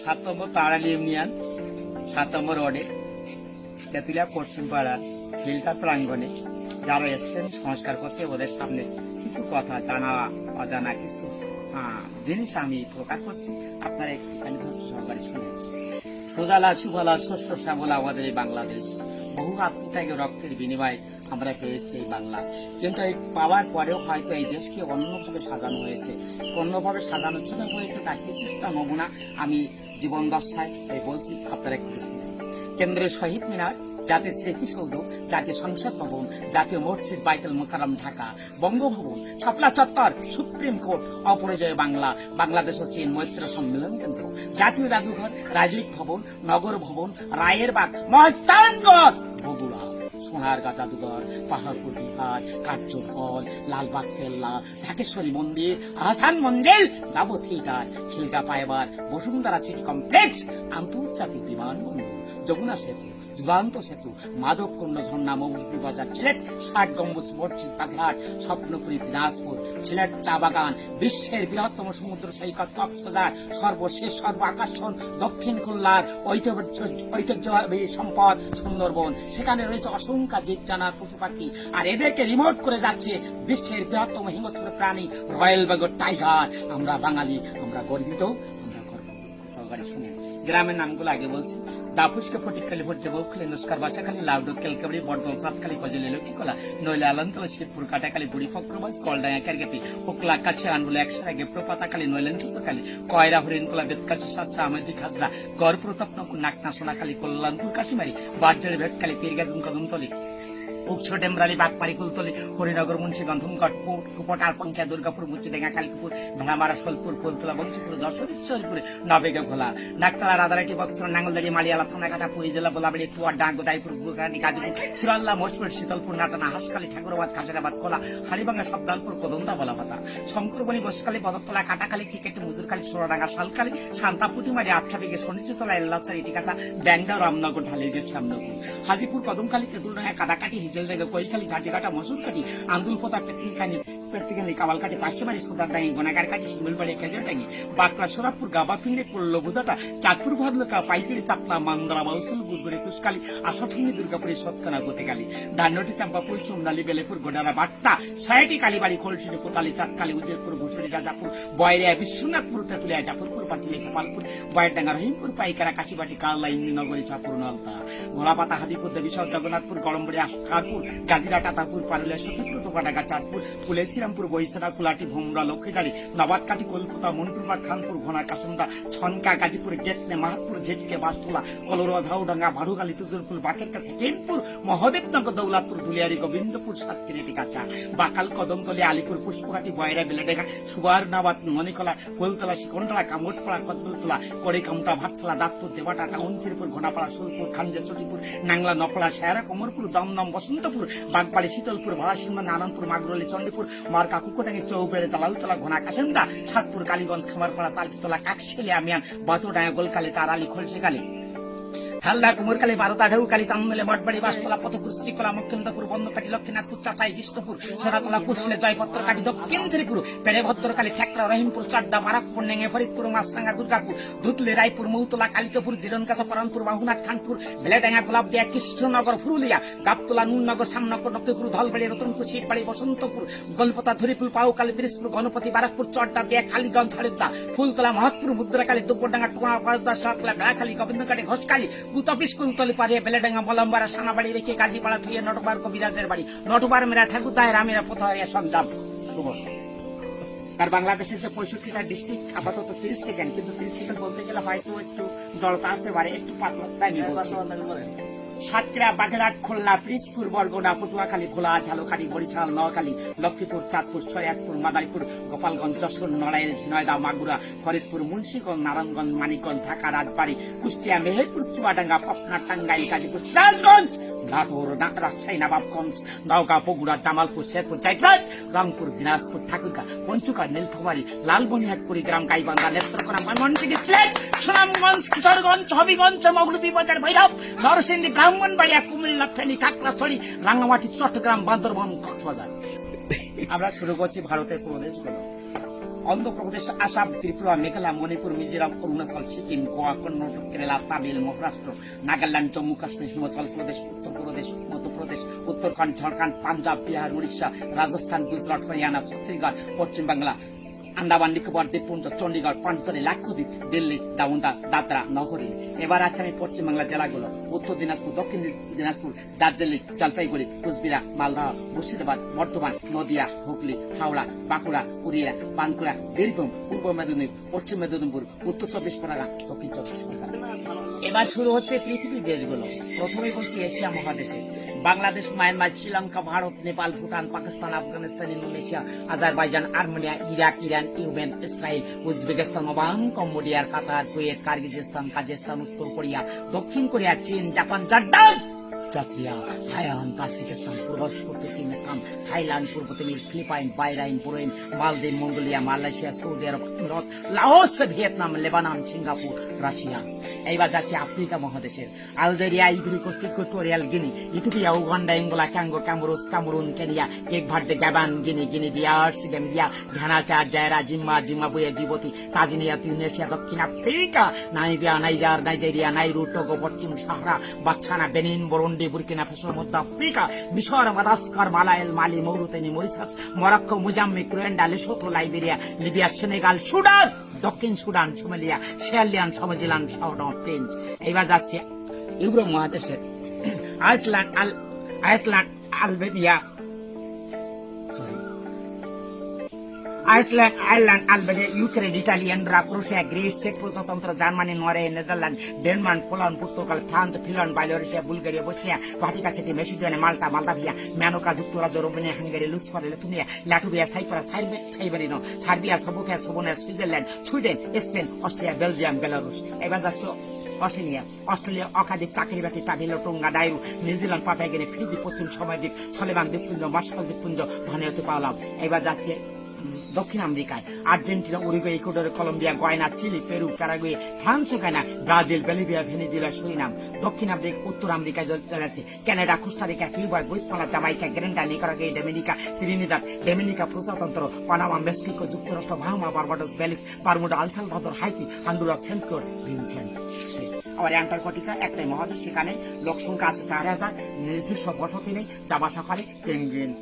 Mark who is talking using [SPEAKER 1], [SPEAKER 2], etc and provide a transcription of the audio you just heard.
[SPEAKER 1] সাত নম্বর পাড়ালি ইউনিয়ন সাত নম্বর ওয়ার্ডে তেঁতুলিয়া পশ্চিম পাড়ার ফিল্টার প্রাঙ্গণে যারা এসছেন সংস্কার করতে, ওদের সামনে কিছু কথা জানা, অজানা কিছু জিনিস আমি প্রকাশ করছি। আপনারা একটু সহকারে শুনেন। সোজালা সুফলা শস্য শ্যামলা আমাদের এই বাংলাদেশ। বহু আত্মত্যাগে রক্তের বিনিময়ে আমরা পেয়েছি এই বাংলা। কিন্তু এই পাওয়ার পরেও হয়তো এই দেশকে অন্যভাবে সাজানো হয়েছে। অন্যভাবে সাজানো জন্য হয়েছে তার কিছুটা নমুনা আমি জীবন দশায় তাই বলছি, আপনারা একটু কেন্দ্রের শহীদ মিনার জাতীয় স্মৃতিসৌধ, জাতীয় সংসদ ভবন, জাতীয় মসজিদ বাইতুল মোকারম ঢাকা। বঙ্গভবন শাপলা চত্বর, সুপ্রিম কোর্ট অপরাজয় বাংলা, বাংলাদেশ ও চীন মৈত্র সম্মেলন কেন্দ্র। জাতীয় জাদুঘর রাজীব ভবন, নগর ভবন, রায়ের বাগ মস্তানগড় বগুড়া। সোনারগাঁ জাদুঘর, পাহাড়পুর বিহার কার্জন হল, লালবাগ কেল্লা, ঢাকেশ্বরী মন্দির, আহসান মন্দির যাব থিয়েটার, খিলগা পায়বার, বসুন্ধরা সিটি কমপ্লেক্স, আন্তর্জাতিক বিমানবন্দর, যমুনা সেতু। যুগান্ত সেতু। মাধব কুণ্ড ঝর্ণা মৌলভী বাজার সিলেট ষাট গম্বুজ মসজিদ পাখলাট স্বপ্নপুরী, দিনাজপুর সিলেট চা বাগান, বিশ্বের বৃহত্তম সমুদ্র সৈকত, কক্সবাজার, সর্বশেষ সর্ব আকর্ষণ দক্ষিণ খুলনার ঐতিহ্য- ঐতিহ্যবাহী সম্পদ, সুন্দরবন। সেখানে রয়েছে অসংখ্য জীব জানার পশু পাখি। আর এদেরকে রিমোট করে যাচ্ছে বিশ্বের বৃহত্তম হিংস্র প্রাণী, রয়্যাল বেঙ্গল টাইগার। আমরা বাঙালি, আমরা গর্বিত, আমরা গর্ব গ্রামের নামগুলো আগে বলছি। দাপুষকে ফটিকখালি ভর্তি দেবো খুলে নস্কার বাসাখালি লাউডো কেলকাবড়ি বর্ধমান সাতখালি কজলে লক্ষ্মীকলা নইলে আলন্তলা শিবপুর কাটাকালি বুড়ি ফক্রবাজ কলডাঙ্গা কারগাপি, ওকলা কাছে আনবুল একসাথে গেপ্রো পাতাকালি নইলেন সুতকালি কয়রা হরিণকলা বেদকাছি সাতসা আমেদি খাজরা গড় প্রতাপনকু নাকনা সোনাকালি কল্যাণপুর কাশিমারি, বাজারে ভেটকালি পীরগাজন কদমতলি উকছো ডেমরালি বাগপাড়ি কুলতলি, হরিনগর মুন্সীগঞ্জ হুমকটপুর কুপটার পঞ্চায়েত দুর্গাপুর, মুচিডেঙ্গা কালীপুর ভেড়ামারা সোলপুর ফুলতলা বংশীপুর, যশোর, ঈশ্বরপুরে, নবেগে, ঘোলা নাকতলা রাদারাটি বক্সর নাঙ্গলদারি মালিয়ালা, থানাঘাটা, পুরী জেলা, বোলাবাড়ি টুয়ার ডাঙ্গ, দাইপুর গুরগানি গাজীপুর সিরাল্লা মোশপুর শীতলপুর, নাটানা হাসকালি ঠাকুরাবাদ খাজরাবাদ কলা হাড়িভাঙ্গা সবদানপুর কদমদা, বলাপাতা, শঙ্করবনি বসকালি বদতলা কাটাকালি টিকেট মুজুরকালি সোনাডাঙ্গা শালকালি শান্তাপুটিমারি আটটা বিঘে শনিচতলা এল্লাস্তার ইটিকাছা ব্যাংদা, রামনগর ঢালিগের শ্যামনগর, হাজিপুর কদমকালী তেঁতুলডাঙ্গা, কাটাকাটি হিজলডাঙ্গা কৈখালি ঝাঁটিঘাটা মসুরকাটি আন্দুলপোতা পেটনিখানি পেটনিখানি কাবালকাটি পাঁচশোবাড়ি সুদারডাঙ্গি গোনাগারকাটি শিমুলবাড়ি খেজরডাঙ্গি বাঁকড়া সোরাপুর গাবাফিন্ডে কুল্লো বুদাটা চাঁদপুর ভদ্রকা পাইতিরি চাপলা, মান্দারা বাউসুল গুদগুড়ি, তুষকালি আশাঠুঙ্গি দুর্গাপুরের সৎকানা গতিকালি। ধান্যটি চাম্পাপুর চুমদালি বেলেপুর, গোডারা বাট্টা সাইটি কালীবাড়ি খোলসিটি কোতালি, চাঁদকালি উজ্জলপুর ঘুষড়ি, রাজাপুর বয়রিয়া বিশ্বনাথপুর, তেতুলিয়া, জাফরপুর, পাঁচিলি, গোপালপুর বয়ডাঙ্গা রহিমপুর, পাইকারা, কাশিবাটি কাল্লা ইন্দিনগরী চাপুর নলতা। গোলাপাতা হাদিপুর দেবীসর জগন্নাথপুর গরমবড়ি আশকারপুর গাজিরা টাটাপুর, পারুলিয়া সতীপুর দোকাটাকা চাঁদপুর ফুলে শ্রীরামপুর বৈশাখা কুলাটি, ভোমরা লক্ষ্মীডালি নবাদকাটি কলকাতা মন্টুরবাগ খানপুর, ঘোনা, কাসুন্দা, ছনকা, গাজীপুর, গেটনে, মাহাতপুর, ঝেটকে বাসটোলা কলরোয়া, ঝাউডাঙ্গা ভাড়ুগালি তুজুরপুর, বাকের কাছে কেমপুর মহদেবনগর, দৌলাতপুর দুলিয়ারি গোবিন্দপুর সাতক্ষীরাটি কাঁচা বাকাল, কদমতলি, আলিপুর, পুষ্পঘাটি, বয়রা, বেলেডেগা সুবারনাবাদ মণিকলা, ফুলতলা শিকন্ডলা কামটপাড়া কদমতলা করে কামটা ভাটছলা দাঁতপুর দেবাটা উঞ্চিরপুর ঘোনাপাড়া সুরপুর খানজা চটিপুর, নাংলা, নপলা, শেয়ারা, কমরপুর, দমদম বসন্তপুর, বাগবাড়ি, শীতলপুর ভাড়াসীমা নারায়ণপুর, মাগরলি চন্ডীপুর মার্কা, কুকুটাকে চৌবেড়ে জালালতলা ঘোনা কাশেমদা সাতপুর, কালীগঞ্জ, খামারপাড়া চালকিতলা কাকশেলে আমিয়ান বাতুডাঙ্গা, গোলকালি, তারালি খলসিকালি হাল্লা কুমুরকালী বারোটা ঢেউকালী চান্দলে মঠবাড়ি, বাসতলা, পথপুর, শ্রীকলা মুখ্যমন্ত্রপুর বন্ধকাটি লক্ষ্মীনাথপুর চাচাই, বিষ্ণুপুর সোনাতলা কুশলে জয়পত্র কাটি দক্ষিণ শ্রীপুর, পেড়ে ভদ্রকালী, ঠেকরা, রহিমপুর, চাড্ডা বারাকপুর নেঙে, ফরিদপুর মাসরাঙ্গা দুর্গাপুর দুতলে রায়পুর, মৌতলা কালিকাপুর জিরনকাছা পরানপুর, বাহুনাথ, খানপুর, বেলেডাঙ্গা গোলাপদিয়া কৃষ্ণনগর, ফুরুলিয়া, গাবতলা, নুননগর, শ্যামনগর নকীপুর ধলবাড়ি, রতনপুর শিববাড়ি বসন্তপুর, গোলপতা, ধরিপুর পাউকালী বিরিশপুর গণপতি, বারাকপুর, চড্ডা দিয়া, কালীগঞ্জ, হালিদা, ফুলতলা, মহৎপুর, মুদ্রাকালী দুপুরডাঙ্গা টোয়া, পারদা, সাতলা, বেড়াখালী গোবিন্দকালী ঘোষকালী কুতপিস কুলতলি পারিয়ে বেলেডাঙ্গা বলম্বারা সানাবাড়ি রেখে গাজীপাড়া থুয়ে নটবার কবিরাজের বাড়ি নটবার মেরা ঠাকুর দায় রামেরা পোথায় সন্তান আর বাংলাদেশের যে পঁয়ষট্টিটা ডিস্ট্রিক্ট আপাতত তিরিশ সেকেন্ড কিন্তু তিরিশ সেকেন্ড বলতে গেলে হয়তো একটু জলটা আসতে পারে, একটু পাতলা তাই। সাতক্ষীরা বাগেরহাট, খুলনা, পিরিজপুর, বরগুনা, পটুয়াখালী ভোলা ঝালকাঠি, বরিশাল, নোয়াখালী লক্ষ্মীপুর চাঁদপুর ছয়াকপুর মাদারীপুর, গোপালগঞ্জ, যশোর, নড়াইল ঝিনাইদা মাগুরা, ফরিদপুর, মুন্সিগঞ্জ, নারায়ণগঞ্জ, মানিকগঞ্জ, ঢাকা, রাজবাড়ী, কুষ্টিয়া, মেহেরপুর, চুয়াডাঙ্গা পাবনা টাঙ্গাইল, গাজীপুর, সিরাজগঞ্জ নাটোর রাজশাহী, নবাবগঞ্জ, নওগাঁ, বগুড়া, জামালপুর, শেরপুর জাইফ্রাট রংপুর দিনাজপুর, ঠাকুরগা পঞ্চুকা নীলফামারী লালমনিহাট কুড়িগ্রাম, গাইবান্ধা, নেত্রকোনা সিলেট, সুনামগঞ্জ, কিশোরগঞ্জ, হবিগঞ্জ মৌলভী বাজার ভৈরব, নরসিংদী ব্রাহ্মণবাড়িয়া কুমিল্লা ফেনী খাগড়াছড়ি রাঙ্গামাটি চট্টগ্রাম, বান্দরবন, কক্সবাজার। আমরা শুরু করছি ভারতের প্রদেশগুলো অন্ধ্রপ্রদেশ, আসাম, ত্রিপুরা মেঘালয় মণিপুর, মিজোরাম, অরুণাচল, সিকিম, গোয়া কর্ণাটক কেরালা, তামিল, মহারাষ্ট্র, নাগাল্যান্ড, জম্মু, কাশ্মীর, হিমাচল প্রদেশ উত্তরপ্রদেশ মধ্যপ্রদেশ, উত্তরাখণ্ড, ঝাড়খণ্ড, পাঞ্জাব, বিহার, উড়িষ্যা, রাজস্থান, গুজরাট, হরিয়ানা, ছত্তিশগড় পশ্চিম বাংলা আন্দামান, নিকোবর, দ্বীপপুঞ্জ চণ্ডীগড় পাঞ্চলি লাক্ষদ্বীপ, দিল্লি দাউন্ডা দাদরা, নগরী। এবার আছে আমি পশ্চিমবাংলা জেলাগুলো। উত্তর দিনাজপুর, দক্ষিণ দিনাজপুর, দার্জিলিং, জলপাইগুড়ি, কুচবিহার মালদহ মুর্শিদাবাদ, বর্ধমান, নদিয়া, হুগলি, হাওড়া, বাঁকুড়া পুরুলিয়া বাঁকুড়া বীরভূম, পূর্ব মেদিনীপুর, পশ্চিম মেদিনীপুর, উত্তর চব্বিশ পরগনা, দক্ষিণ চব্বিশ পরগনা। এবার শুরু হচ্ছে পৃথিবীর দেশগুলো। প্রথমে বলছি এশিয়া মহাদেশে। Bangladesh, Myanmar, Sri Lanka, Bharat, Nepal, Bhutan, Pakistan, Afghanistan, Indonesia, Azerbaijan, Armenia, Iraq, Iran, Yemen Israel Uzbekistan, Oman কম্বোডিয়ার কাতার, কুয়েত, কার্গিজিস্তান কাজিস্তান উত্তর কোরিয়া, দক্ষিণ কোরিয়া, চীন, জাপান জর্ডান তাজিকিস্তান পূর্ব তুর্কমেনিস্তান থাইল্যান্ড, পূর্ব তিমির, ফিলিপাইন বাইরাইন বুরেন মালদ্বীপ, Mongolia, Malaysia, Saudi আরব Bharat Laos Vietnam, Lebanon, Singapore, Russia. এইবার যাচ্ছে Africa মহাদেশের। Algeria Ivory Coast Equatorial Guinea, Ethiopia, Uganda, Angola, Congo, ক্যামরুস Cameroon Kenya, কেক Gabon, Guinea Guinea, বিয়ার্স, Gambia, ঘানাচা, Zaire, জিম্মা Zimbabwe Djibouti, তাজিনিয়া, Tunisia, দক্ষিণ Africa, নাইবিয়া, Niger, Nigeria, নাইরু, Togo, পশ্চিম সাহারা বাচ্চানা বেনিন, বরুন্ডি বুরকিনা ফাসো মধ্য আফ্রিকা। মিশর, মাদাস্কার মালায়েল Mali, মৌরুতেনি Mauritius Morocco, Mozambique, Rwanda, Lesotho, Liberia, Libya, Senegal Sudan দক্ষিণ সুডান সোমালিয়া শিয়ালিয়ান সমজিলান সাউডন, ফ্রেঞ্চ। এইবার যাচ্ছে ইউরোপ মহাদেশের Iceland Iceland, Albania Iceland Ireland Albania Ukraine Italy Andorra Croatia Greece check প্রজাতন্ত্র Germany Norway Netherlands Denmark Poland Portugal France Finland বায়োলরিশিয়া Bulgaria Bosnia Vatican city Macedonia Malta Moldavia Monaco যুক্তরাজ্য Romania Hungary লুসফার Lithuania Latvia Cyprus সাইবেরিনো Serbia Slovakia Slovenia Switzerland Sweden Spain Austria Belgium Belarus এবার যাচ্ছে Australia Australia অকাধিক চাকরিবাতি টাবিলো Tonga ডাইরু New Zealand পাতাগিনি Fiji পশ্চিম সময় দ্বীপ সলেমান দ্বীপপুঞ্জ মার্শাল দ্বীপপুঞ্জ ভানিয়তে পাওয়ালাম এবার যাচ্ছে দক্ষিণ আমেরিকায়। Argentina, Uruguay, Ecuador, Colombia, Guyana, Chile, Peru, Paraguay, France Guyana Brazil, Bolivia, Venezuela, Suriname. দক্ষিণ আমেরিকা, উত্তর আমেরিকায় চলে যাচ্ছে Canada, Costa Rica, Cuba Guatemala Jamaica Grenada Nicaragua, Dominica, Trinidad, Dominica, প্রজাতন্ত্র, পানামা, মেক্সিকো, যুক্তরাষ্ট্র Bahamas Barbados, Belize Bermuda El Salvador Haiti Honduras সেন্টকোর Vincent শেষ। আবার Antarctica একটাই মহাদেশ, সেখানে লোকসংখ্যা আছে চার হাজার নিজস্ব বসতি নেই যাবা সকালে পেঙ্গুইন।